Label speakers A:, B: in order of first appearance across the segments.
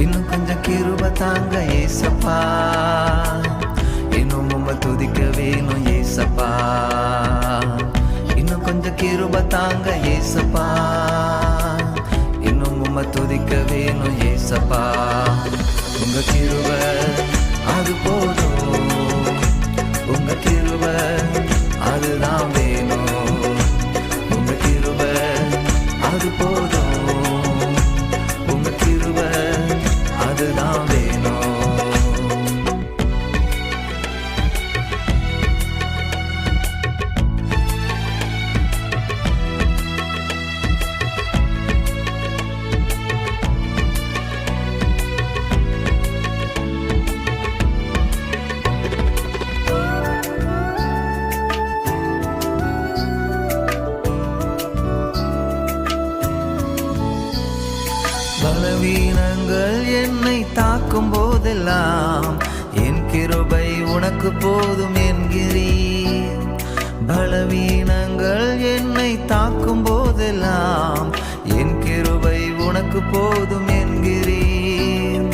A: இன்னும் கொஞ்சம் கிருப தாங்க ஏசப்பா. இன்னும் உங்க துதிக்க வேணும் ஏசப்பா. இன்னும் கொஞ்சம் கிருப தாங்க ஏசப்பா. இன்னும் உங்க துதிக்க வேணும் ஏசப்பா. உங்க கிருப அது போதும். உங்க கிருப அதுதான் வேணும். உங்க கிருப அது போதும். பலவீனங்கள் என்னை தாக்கும் போதெல்லாம் என் கிருபை உனக்கு போதும் என்கிறீர். பலவீனங்கள் என்னை தாக்கும் போதெல்லாம் என் கிருபை உனக்கு போதும் என்கிறீர்.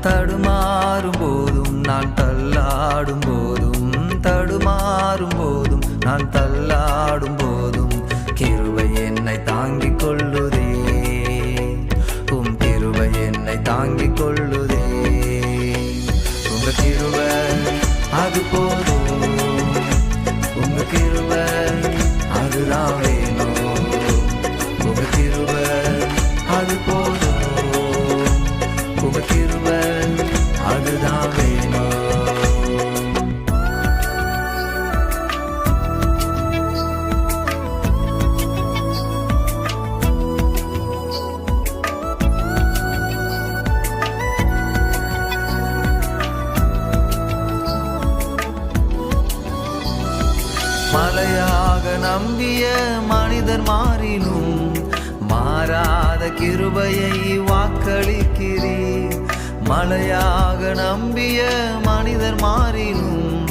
A: தடுமாறும் போதும் நான் தள்ளாடும் போதும் தடுமாறும் போதும் நான் உங்க அதுதான் வேணும் மலையாக நம்பிய மனிதர் மாறினும் மாறாத கிருபையை வாக்களிக்கிறீர். மலையாக நம்பிய மனிதர் மாறினும்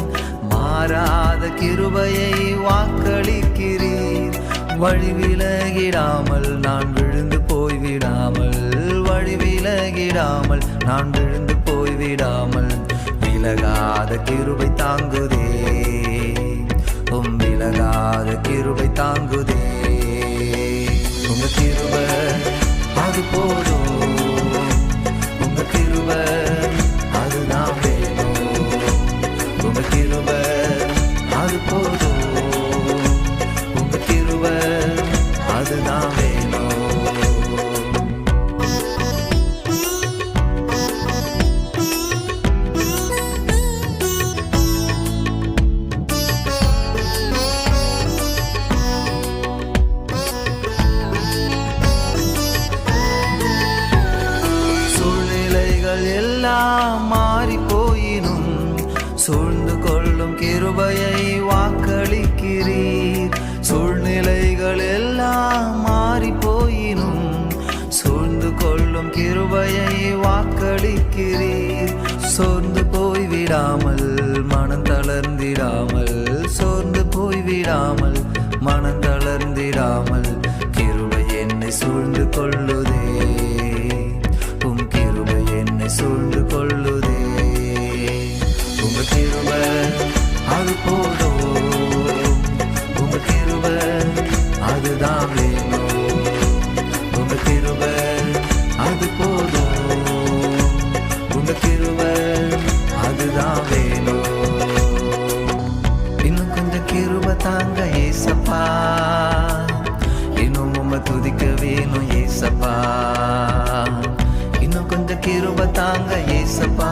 A: மாறாத கிருபையை வாக்களிக்கிறீர். வழி விலகிடாமல் நான் விழுந்து போய்விடாமல் வழி விலகிடாமல் நான் விழுந்து போய்விடாமல் விலகாத கிருபை தாங்குதே. உம் விலகாத கிருபை தாங்குதே. உங்க கிருபை அது போதும். சூழ்ந்து கொள்ளும் கிருபையை வாக்களிக்கிறீர். சூழ்நிலைகள் எல்லாம் மாறி போயினும் சூழ்ந்து கொள்ளும் கிருபையை வாக்களிக்கிறீர். சோர்ந்து போய்விடாமல் மனம் தளர்ந்திடாமல் சோர்ந்து போய்விடாமல் மனம் தளர்ந்திடாமல் கிருபை என்னை சூழ்ந்து கொள்ளுதே உம் கிருபை என்னை சூழ்ந்து கொள்ளுதே கிருபை அது போதும். உங்க கிருபை அதுதான் வேணும். உங்க கிருபை அது போதும். உங்க கிருபை அதுதான் வேணும். இன்னும் கொஞ்சம் கிருப தாங்க ஏசப்பா. இன்னும் உம்ம துதிக்க வேணும் ஏசப்பா. இன்னும் கொஞ்சம் கிருப தாங்க ஏசப்பா.